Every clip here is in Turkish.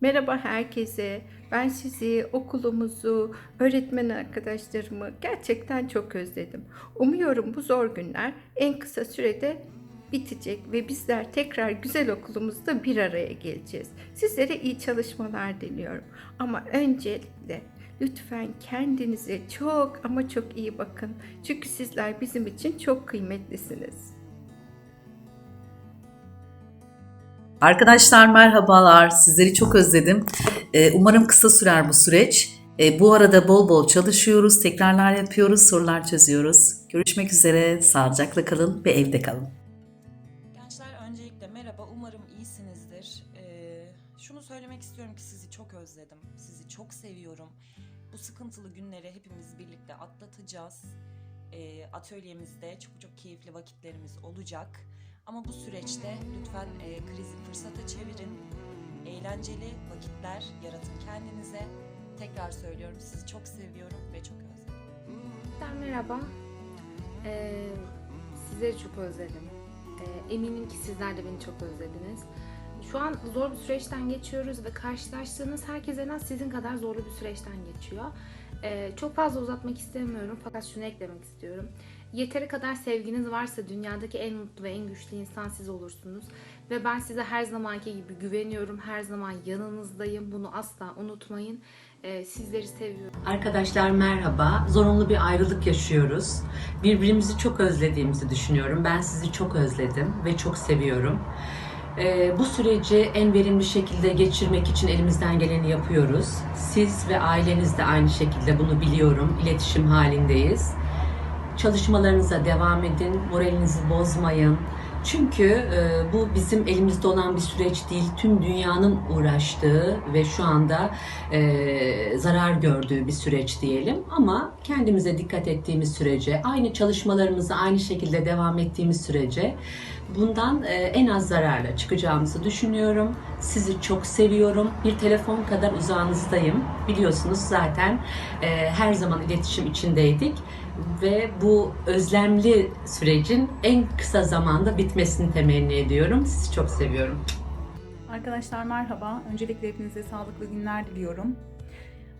Merhaba herkese. Ben sizi, okulumuzu, öğretmen arkadaşlarımı gerçekten çok özledim. Umuyorum bu zor günler en kısa sürede bitecek ve bizler tekrar güzel okulumuzda bir araya geleceğiz. Sizlere iyi çalışmalar diliyorum. Ama öncelikle lütfen kendinize çok ama çok iyi bakın. Çünkü sizler bizim için çok kıymetlisiniz. Arkadaşlar merhabalar. Sizleri çok özledim. Ee, umarım kısa sürer bu süreç. Ee, bu arada bol bol çalışıyoruz, tekrarlar yapıyoruz, sorular çözüyoruz. Görüşmek üzere. Sağlıcakla kalın ve evde kalın. Gençler öncelikle merhaba, umarım iyisinizdir. Ee, şunu söylemek istiyorum ki sizi çok özledim, sizi çok seviyorum. Bu sıkıntılı günleri hepimiz birlikte atlatacağız. Atölyemizde çok çok keyifli vakitlerimiz olacak. Ama bu süreçte lütfen e, krizi fırsata çevirin. Eğlenceli vakitler yaratın kendinize. Tekrar söylüyorum sizi çok seviyorum ve çok özledim. Merhaba. Ee, sizleri çok özledim. Ee, eminim ki sizler de beni çok özlediniz. Şu an zor bir süreçten geçiyoruz ve karşılaştığınız herkes en az sizin kadar zorlu bir süreçten geçiyor. Ee, çok fazla uzatmak istemiyorum fakat şunu eklemek istiyorum. Yeteri kadar sevginiz varsa dünyadaki en mutlu ve en güçlü insan siz olursunuz. Ve ben size her zamanki gibi güveniyorum. Her zaman yanınızdayım. Bunu asla unutmayın. Ee, sizleri seviyorum. Arkadaşlar merhaba. Zorunlu bir ayrılık yaşıyoruz. Birbirimizi çok özlediğimizi düşünüyorum. Ben sizi çok özledim ve çok seviyorum. Ee, bu süreci en verimli şekilde geçirmek için elimizden geleni yapıyoruz. Siz ve aileniz de aynı şekilde bunu biliyorum. İletişim halindeyiz. Çalışmalarınıza devam edin. Moralinizi bozmayın. Çünkü e, bu bizim elimizde olan bir süreç değil. Tüm dünyanın uğraştığı ve şu anda e, zarar gördüğü bir süreç diyelim. Ama kendimize dikkat ettiğimiz sürece, aynı çalışmalarımıza aynı şekilde devam ettiğimiz sürece bundan e, en az zararla çıkacağımızı düşünüyorum. Sizi çok seviyorum. Bir telefon kadar uzağınızdayım. Biliyorsunuz zaten e, her zaman iletişim içindeydik ve bu özlemli sürecin en kısa zamanda bitmesini temenni ediyorum. Sizi çok seviyorum. Arkadaşlar merhaba. Öncelikle hepinize sağlıklı günler diliyorum.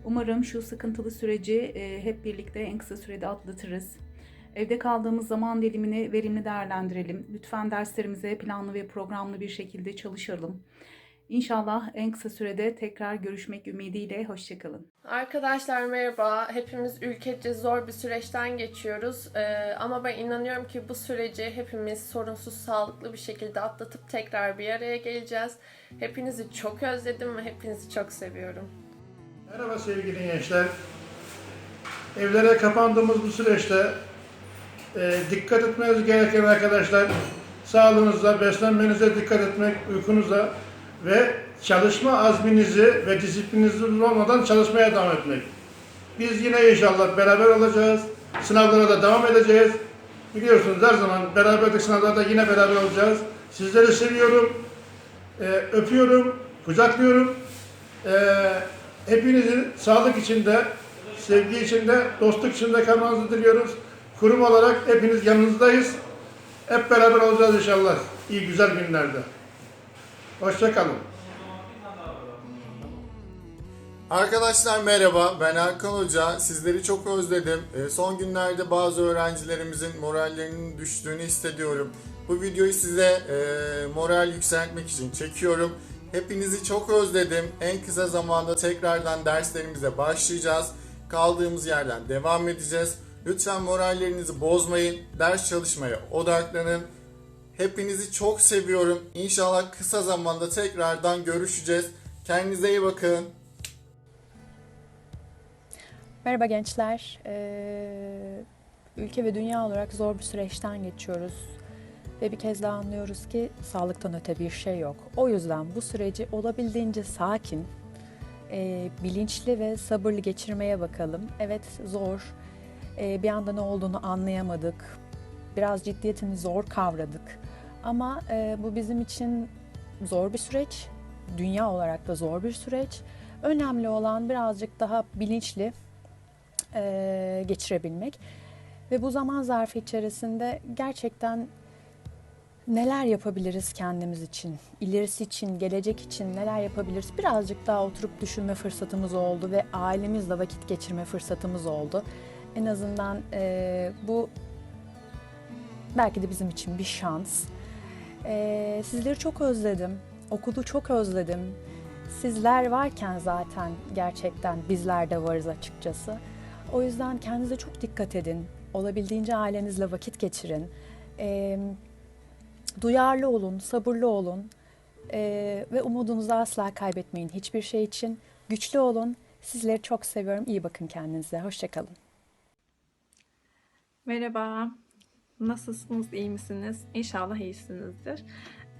Umarım şu sıkıntılı süreci e, hep birlikte en kısa sürede atlatırız. Evde kaldığımız zaman dilimini verimli değerlendirelim. Lütfen derslerimize planlı ve programlı bir şekilde çalışalım. İnşallah en kısa sürede tekrar görüşmek ümidiyle. Hoşçakalın. Arkadaşlar merhaba. Hepimiz ülkece zor bir süreçten geçiyoruz. Ee, ama ben inanıyorum ki bu süreci hepimiz sorunsuz, sağlıklı bir şekilde atlatıp tekrar bir araya geleceğiz. Hepinizi çok özledim ve hepinizi çok seviyorum. Merhaba sevgili gençler. Evlere kapandığımız bu süreçte e, dikkat etmeniz gereken arkadaşlar sağlığınıza, beslenmenize dikkat etmek, uykunuza ve çalışma azminizi ve disiplininizi olmadan çalışmaya devam etmek. Biz yine inşallah beraber olacağız. Sınavlara da devam edeceğiz. Biliyorsunuz her zaman beraberlik sınavlarda yine beraber olacağız. Sizleri seviyorum. E, öpüyorum, kucaklıyorum. E, hepinizin sağlık içinde, sevgi içinde, dostluk içinde kalmanızı diliyoruz. Kurum olarak hepiniz yanınızdayız. Hep beraber olacağız inşallah. İyi güzel günlerde. Hoşçakalın. Arkadaşlar merhaba, ben Erkan Hoca. Sizleri çok özledim. Ee, Son günlerde bazı öğrencilerimizin morallerinin düştüğünü hissediyorum. Bu videoyu size e, moral yükseltmek için çekiyorum. Hepinizi çok özledim. En kısa zamanda tekrardan derslerimize başlayacağız. Kaldığımız yerden devam edeceğiz. Lütfen morallerinizi bozmayın. Ders çalışmaya odaklanın. Hepinizi çok seviyorum. İnşallah kısa zamanda tekrardan görüşeceğiz. Kendinize iyi bakın. Merhaba gençler. Ee, ülke ve dünya olarak zor bir süreçten geçiyoruz. Ve bir kez daha anlıyoruz ki sağlıktan öte bir şey yok. O yüzden bu süreci olabildiğince sakin, e, bilinçli ve sabırlı geçirmeye bakalım. Evet zor. Ee, bir anda ne olduğunu anlayamadık. Biraz ciddiyetini zor kavradık. Ama e, bu bizim için zor bir süreç. Dünya olarak da zor bir süreç. Önemli olan birazcık daha bilinçli e, geçirebilmek. Ve bu zaman zarfı içerisinde gerçekten neler yapabiliriz kendimiz için, ilerisi için, gelecek için neler yapabiliriz? Birazcık daha oturup düşünme fırsatımız oldu ve ailemizle vakit geçirme fırsatımız oldu. En azından eee, bu belki de bizim için bir şans. Eee, sizleri çok özledim, okulu çok özledim. Sizler varken zaten gerçekten bizler de varız açıkçası. O yüzden kendinize çok dikkat edin. Olabildiğince ailenizle vakit geçirin. Eee duyarlı olun, sabırlı olun Ee, ve umudunuzu asla kaybetmeyin hiçbir şey için. Güçlü olun. Sizleri çok seviyorum. İyi bakın kendinize. Hoşçakalın. Merhaba. Nasılsınız? iyi misiniz? İnşallah iyisinizdir.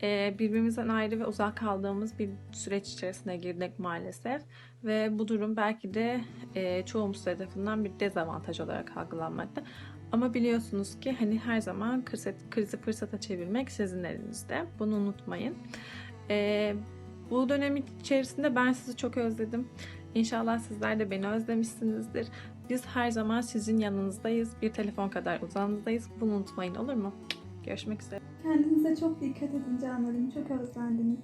Ee, birbirimizden ayrı ve uzak kaldığımız bir süreç içerisine girdik maalesef. Ve bu durum belki de e, çoğumuz tarafından bir dezavantaj olarak algılanmakta. Ama biliyorsunuz ki hani her zaman krizi, krizi fırsata çevirmek sizin elinizde. Bunu unutmayın. Ee, bu dönem içerisinde ben sizi çok özledim. İnşallah sizler de beni özlemişsinizdir. Biz her zaman sizin yanınızdayız. Bir telefon kadar uzağınızdayız. Bunu unutmayın olur mu? Görüşmek üzere. Kendinize çok dikkat edin canlarım. Çok özlendiniz.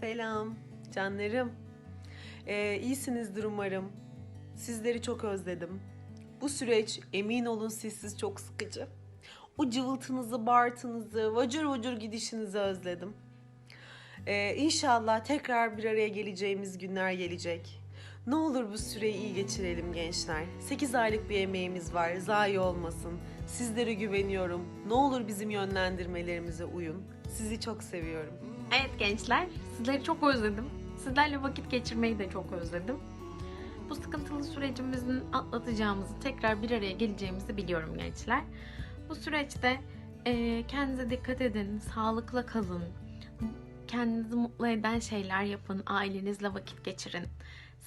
Selam canlarım. Ee, iyisinizdir umarım. Sizleri çok özledim. Bu süreç emin olun sizsiz çok sıkıcı. O cıvıltınızı, bağırtınızı, vacur vacur gidişinizi özledim. Ee, inşallah tekrar bir araya geleceğimiz günler gelecek. Ne olur bu süreyi iyi geçirelim gençler. 8 aylık bir emeğimiz var, zayi olmasın. Sizlere güveniyorum. Ne olur bizim yönlendirmelerimize uyun. Sizi çok seviyorum. Evet gençler, sizleri çok özledim. Sizlerle vakit geçirmeyi de çok özledim. Bu sıkıntılı sürecimizin atlatacağımızı, tekrar bir araya geleceğimizi biliyorum gençler. Bu süreçte eee, kendinize dikkat edin, sağlıkla kalın, kendinizi mutlu eden şeyler yapın, ailenizle vakit geçirin.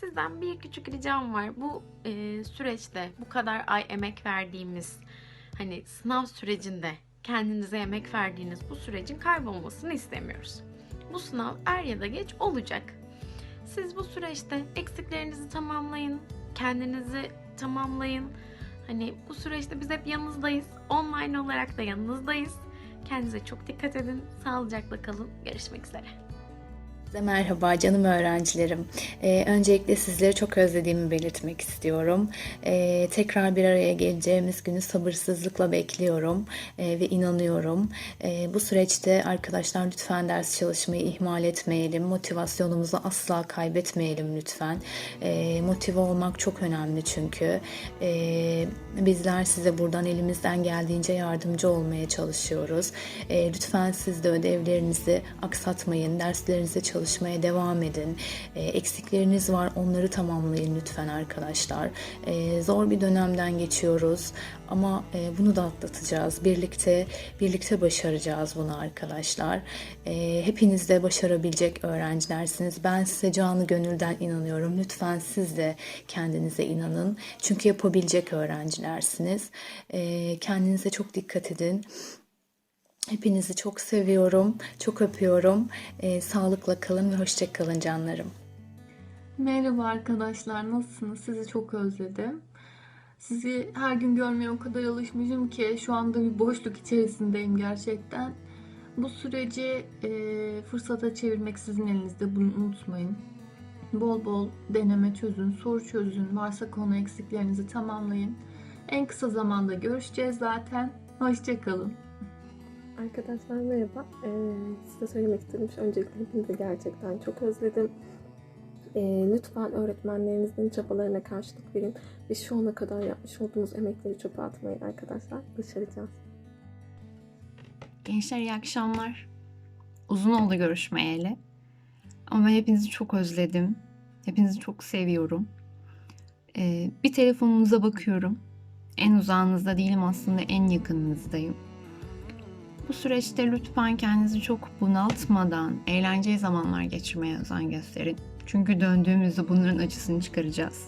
Sizden bir küçük ricam var. Bu eee, süreçte bu kadar ay emek verdiğimiz, hani sınav sürecinde kendinize emek verdiğiniz bu sürecin kaybolmasını istemiyoruz. Bu sınav er ya da geç olacak. Siz bu süreçte eksiklerinizi tamamlayın, kendinizi tamamlayın. Hani bu süreçte biz hep yanınızdayız. Online olarak da yanınızdayız. Kendinize çok dikkat edin. Sağlıcakla kalın. Görüşmek üzere. Merhaba canım öğrencilerim. Ee, öncelikle sizleri çok özlediğimi belirtmek istiyorum. Ee, tekrar bir araya geleceğimiz günü sabırsızlıkla bekliyorum ee, ve inanıyorum. Ee, bu süreçte arkadaşlar lütfen ders çalışmayı ihmal etmeyelim. Motivasyonumuzu asla kaybetmeyelim lütfen. Ee, motive olmak çok önemli çünkü. Ee, bizler size buradan elimizden geldiğince yardımcı olmaya çalışıyoruz. Ee, lütfen siz de ödevlerinizi aksatmayın. Derslerinize çalışmayın çalışmaya devam edin. E, eksikleriniz var onları tamamlayın lütfen arkadaşlar. E, zor bir dönemden geçiyoruz ama e, bunu da atlatacağız. Birlikte birlikte başaracağız bunu arkadaşlar. Hepiniz de başarabilecek öğrencilersiniz. Ben size canı gönülden inanıyorum. Lütfen siz de kendinize inanın. Çünkü yapabilecek öğrencilersiniz. Kendinize çok dikkat edin. Hepinizi çok seviyorum, çok öpüyorum. Ee, sağlıkla kalın ve hoşça kalın canlarım. Merhaba arkadaşlar. Nasılsınız? Sizi çok özledim. Sizi her gün görmeye o kadar alışmışım ki şu anda bir boşluk içerisindeyim gerçekten. Bu süreci e, fırsata çevirmek sizin elinizde. Bunu unutmayın. Bol bol deneme çözün, soru çözün. Varsa konu eksiklerinizi tamamlayın. En kısa zamanda görüşeceğiz zaten. Hoşçakalın. Arkadaşlar merhaba. Ee, size söylemek istedim. Öncelikle hepinizi gerçekten çok özledim. Ee, lütfen öğretmenlerinizin çabalarına karşılık verin. Ve şu ana kadar yapmış olduğunuz emekleri çöpe atmayın arkadaşlar. Başaracağız. Gençler iyi akşamlar. Uzun oldu görüşmeyeli. Ama hepinizi çok özledim. Hepinizi çok seviyorum. Ee, bir telefonunuza bakıyorum. En uzağınızda değilim aslında en yakınınızdayım. Bu süreçte lütfen kendinizi çok bunaltmadan eğlenceli zamanlar geçirmeye özen gösterin. Çünkü döndüğümüzde bunların acısını çıkaracağız.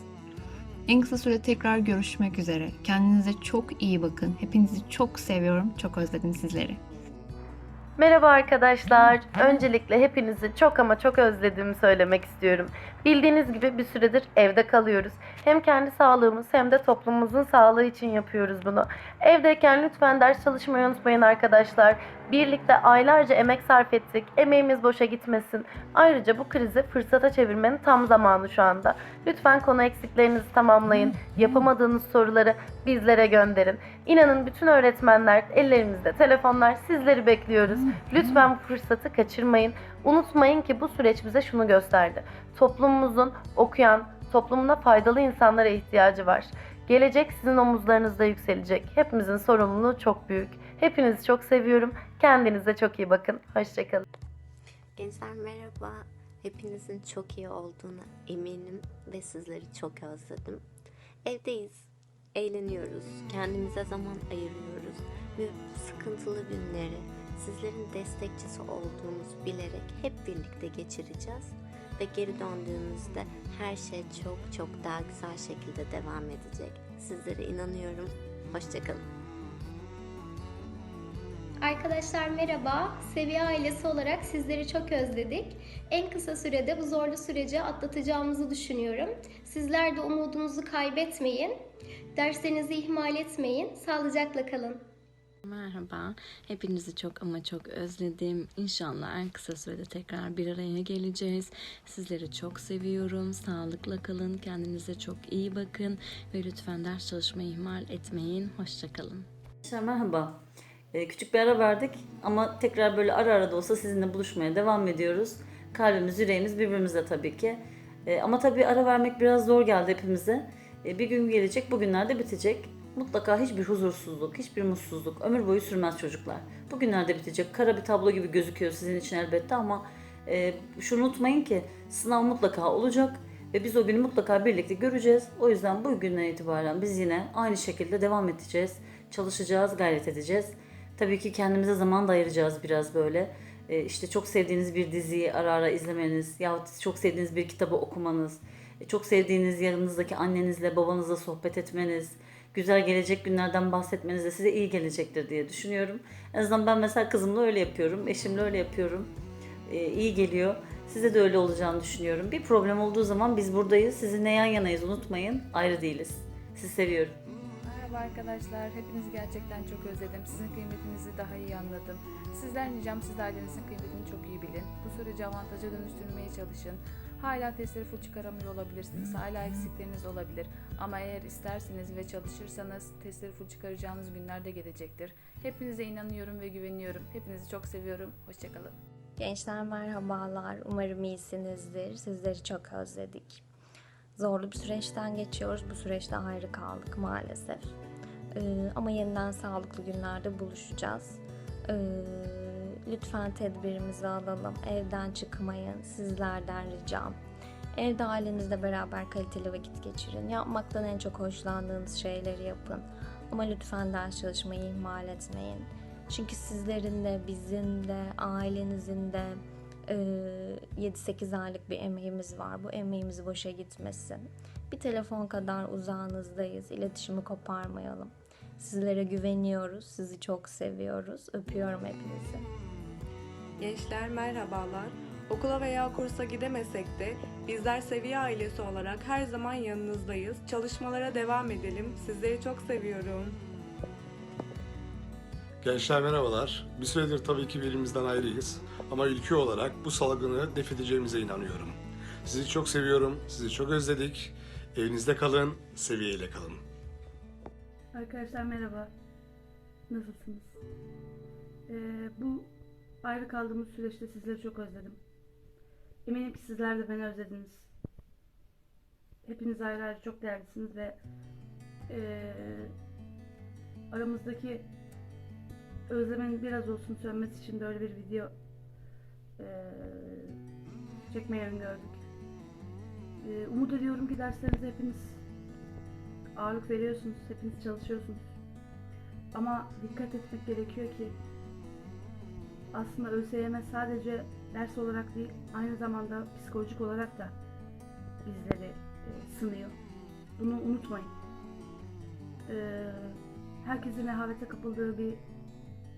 En kısa sürede tekrar görüşmek üzere. Kendinize çok iyi bakın. Hepinizi çok seviyorum. Çok özledim sizleri. Merhaba arkadaşlar. Öncelikle hepinizi çok ama çok özlediğimi söylemek istiyorum. Bildiğiniz gibi bir süredir evde kalıyoruz. Hem kendi sağlığımız hem de toplumumuzun sağlığı için yapıyoruz bunu. Evdeyken lütfen ders çalışmayı unutmayın arkadaşlar. Birlikte aylarca emek sarf ettik. Emeğimiz boşa gitmesin. Ayrıca bu krizi fırsata çevirmenin tam zamanı şu anda. Lütfen konu eksiklerinizi tamamlayın. Yapamadığınız soruları bizlere gönderin. İnanın bütün öğretmenler ellerimizde telefonlar sizleri bekliyoruz. Lütfen bu fırsatı kaçırmayın. Unutmayın ki bu süreç bize şunu gösterdi. Toplumumuzun okuyan, toplumuna faydalı insanlara ihtiyacı var. Gelecek sizin omuzlarınızda yükselecek. Hepimizin sorumluluğu çok büyük. Hepinizi çok seviyorum. Kendinize çok iyi bakın. Hoşçakalın. Gençler merhaba. Hepinizin çok iyi olduğuna eminim ve sizleri çok özledim. Evdeyiz, eğleniyoruz, kendimize zaman ayırıyoruz ve sıkıntılı günleri sizlerin destekçisi olduğumuzu bilerek hep birlikte geçireceğiz ve geri döndüğümüzde her şey çok çok daha güzel şekilde devam edecek. Sizlere inanıyorum. Hoşçakalın. Arkadaşlar merhaba. Seviye ailesi olarak sizleri çok özledik. En kısa sürede bu zorlu süreci atlatacağımızı düşünüyorum. Sizler de umudunuzu kaybetmeyin. Derslerinizi ihmal etmeyin. Sağlıcakla kalın. Merhaba, hepinizi çok ama çok özledim. İnşallah en kısa sürede tekrar bir araya geleceğiz. Sizleri çok seviyorum. Sağlıkla kalın, kendinize çok iyi bakın ve lütfen ders çalışmayı ihmal etmeyin. Hoşçakalın. Merhaba. Ee, küçük bir ara verdik ama tekrar böyle ara ara da olsa sizinle buluşmaya devam ediyoruz. Kalbimiz, yüreğimiz birbirimizle tabii ki. Ee, ama tabii ara vermek biraz zor geldi hepimize. Ee, bir gün gelecek, bugünlerde bitecek. Mutlaka hiçbir huzursuzluk, hiçbir mutsuzluk ömür boyu sürmez çocuklar. Bugünlerde bitecek. Kara bir tablo gibi gözüküyor sizin için elbette ama e, şunu unutmayın ki sınav mutlaka olacak ve biz o günü mutlaka birlikte göreceğiz. O yüzden bu günden itibaren biz yine aynı şekilde devam edeceğiz. Çalışacağız, gayret edeceğiz. Tabii ki kendimize zaman da ayıracağız biraz böyle. E, işte çok sevdiğiniz bir diziyi ara ara izlemeniz yahut çok sevdiğiniz bir kitabı okumanız, e, çok sevdiğiniz yanınızdaki annenizle babanızla sohbet etmeniz, güzel gelecek günlerden bahsetmeniz de size iyi gelecektir diye düşünüyorum. En azından ben mesela kızımla öyle yapıyorum, eşimle öyle yapıyorum. E, iyi geliyor. Size de öyle olacağını düşünüyorum. Bir problem olduğu zaman biz buradayız. Sizinle yan yanayız unutmayın. Ayrı değiliz. Sizi seviyorum. Merhaba arkadaşlar. Hepinizi gerçekten çok özledim. Sizin kıymetinizi daha iyi anladım. Sizden ricam siz ailenizin kıymetini çok iyi bilin. Bu süreci avantaja dönüştürmeye çalışın. Hala testleri full çıkaramıyor olabilirsiniz. Hala eksikleriniz olabilir. Ama eğer isterseniz ve çalışırsanız testleri full çıkaracağınız günler de gelecektir. Hepinize inanıyorum ve güveniyorum. Hepinizi çok seviyorum. Hoşçakalın. Gençler merhabalar. Umarım iyisinizdir. Sizleri çok özledik. Zorlu bir süreçten geçiyoruz. Bu süreçte ayrı kaldık maalesef. Ee, ama yeniden sağlıklı günlerde buluşacağız. Ee, lütfen tedbirimizi alalım. Evden çıkmayın. Sizlerden ricam. Evde ailenizle beraber kaliteli vakit geçirin. Yapmaktan en çok hoşlandığınız şeyleri yapın. Ama lütfen ders çalışmayı ihmal etmeyin. Çünkü sizlerin de bizim de ailenizin de e, 7-8 aylık bir emeğimiz var. Bu emeğimiz boşa gitmesin. Bir telefon kadar uzağınızdayız. İletişimi koparmayalım. Sizlere güveniyoruz. Sizi çok seviyoruz. Öpüyorum hepinizi. Gençler merhabalar. Okula veya kursa gidemesek de bizler seviye ailesi olarak her zaman yanınızdayız. Çalışmalara devam edelim. Sizleri çok seviyorum. Gençler merhabalar. Bir süredir tabii ki birimizden ayrıyız. Ama ülke olarak bu salgını def edeceğimize inanıyorum. Sizi çok seviyorum, sizi çok özledik. Evinizde kalın, seviyeyle kalın. Arkadaşlar merhaba. Nasılsınız? Ee, bu ayrı kaldığımız süreçte sizleri çok özledim. Eminim ki sizler de beni özlediniz. Hepiniz ayrı ayrı çok değerlisiniz ve ee, aramızdaki özlemenin biraz olsun sönmesi için de öyle bir video ee, çekmeyi öngördük. Ee, umut ediyorum ki derslerinize hepiniz ağırlık veriyorsunuz, hepiniz çalışıyorsunuz. Ama dikkat etmek gerekiyor ki aslında ÖSYM sadece ders olarak değil, aynı zamanda psikolojik olarak da bizleri e, sınıyor. Bunu unutmayın. E, herkesin rehavete kapıldığı bir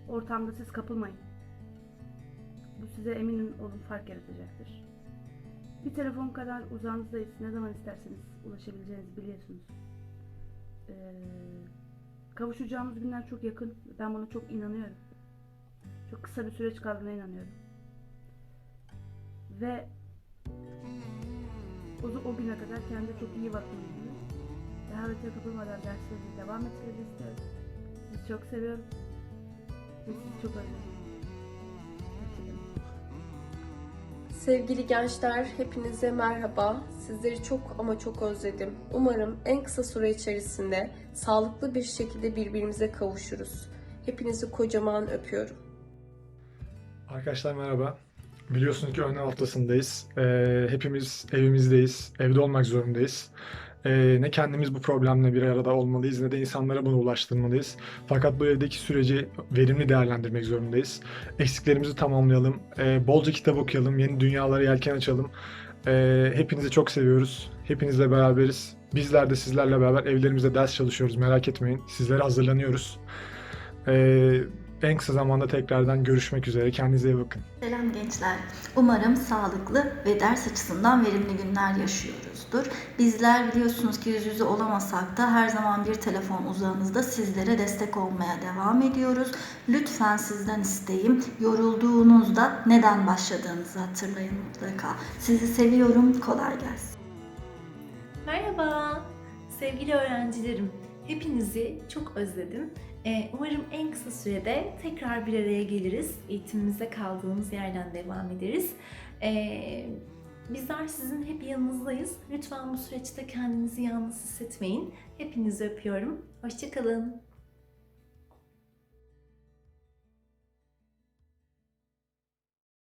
ortamda siz kapılmayın. bu size emin olun fark yaratacaktır. Bir telefon kadar uzağınızdayız. Ne zaman isterseniz ulaşabileceğinizi biliyorsunuz. Ee, kavuşacağımız günler çok yakın. Ben buna çok inanıyorum. Çok kısa bir süreç kaldığına inanıyorum. Ve o, o güne kadar kendi çok iyi bakmanızı, rehavete kapılmadan derslerinize devam etmenizi istiyorum. Sizi çok seviyorum. Ve sizi çok özledim. Sevgili gençler, hepinize merhaba. Sizleri çok ama çok özledim. Umarım en kısa süre içerisinde sağlıklı bir şekilde birbirimize kavuşuruz. Hepinizi kocaman öpüyorum. Arkadaşlar merhaba. Biliyorsunuz ki önlem haftasındayız. Ee, hepimiz evimizdeyiz. Evde olmak zorundayız. Ee, ne kendimiz bu problemle bir arada olmalıyız ne de insanlara bunu ulaştırmalıyız. Fakat bu evdeki süreci verimli değerlendirmek zorundayız. Eksiklerimizi tamamlayalım. Ee, bolca kitap okuyalım. Yeni dünyalara yelken açalım. Ee, hepinizi çok seviyoruz. Hepinizle beraberiz. Bizler de sizlerle beraber evlerimizde ders çalışıyoruz. Merak etmeyin. Sizlere hazırlanıyoruz. Ee, en kısa zamanda tekrardan görüşmek üzere. Kendinize iyi bakın. Selam gençler. Umarım sağlıklı ve ders açısından verimli günler yaşıyoruzdur. Bizler biliyorsunuz ki yüz yüze olamasak da her zaman bir telefon uzağınızda sizlere destek olmaya devam ediyoruz. Lütfen sizden isteğim yorulduğunuzda neden başladığınızı hatırlayın mutlaka. Sizi seviyorum. Kolay gelsin. Merhaba sevgili öğrencilerim. Hepinizi çok özledim. Ee, Umarım en kısa sürede tekrar bir araya geliriz. Eğitimimize kaldığımız yerden devam ederiz. Ee, Bizler sizin hep yanınızdayız. Lütfen bu süreçte kendinizi yalnız hissetmeyin. Hepinizi öpüyorum. Hoşçakalın.